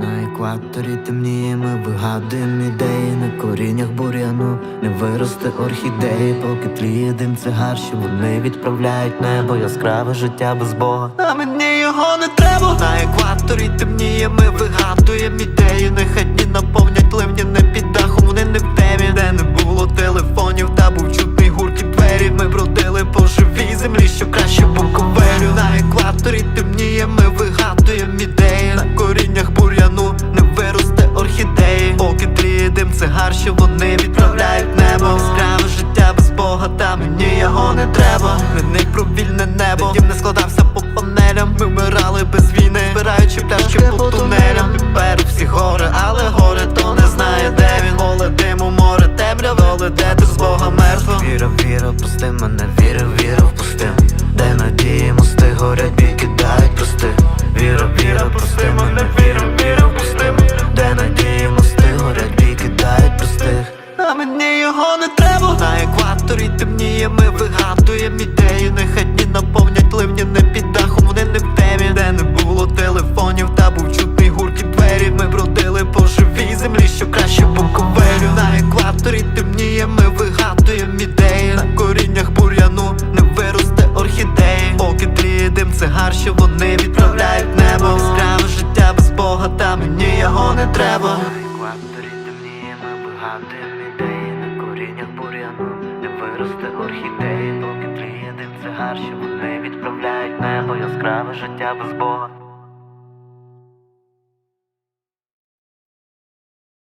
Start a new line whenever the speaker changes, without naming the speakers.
На екваторі темніє, ми вигадуємо ідеї на коріннях бур'яну не виросте орхідеї, поки тліє дим цигар, що вони відправляють небо, яскраве життя без Бога. А мені його не треба. На екваторі темніє, ми вигадуємо ідеї, нехай дні наповнять ливні не під дахом, вони не Поки тліє дим цигар, що вони відправляють небо. Яскраве життя без Бога, та мені його не треба. Не про вільне небо, дім не складався по панелям. Ми вмирали без війни, збираючи пляшки по тунелям. Тепер всі гори, але горе то не знає, де він. Поле диму, море, темрява, але де ти з Бога мертва. Віра, віра, пусти мене, віра, віра, впусти. Де надії мости горять, бій мені його не треба. На екваторі темніє, ми вигадуємо ідеї. Нехай дні наповнять ливні не під дахом, вони не в темі. Де не було телефонів, та був чутний гуркіт двері. Ми бродили по живій землі, що краще буковелю На екваторі темніє, ми вигадуємо ідеї. На коріннях бур'яну не виросте орхідеї. Поки тліє дим цигар, що вони відправляють небо. Яскраве життя без Бога, та мені його не треба. Екваторі не виросте орхідеї Поки три один цигар, що вони відправляють небо Яскраве життя без Бога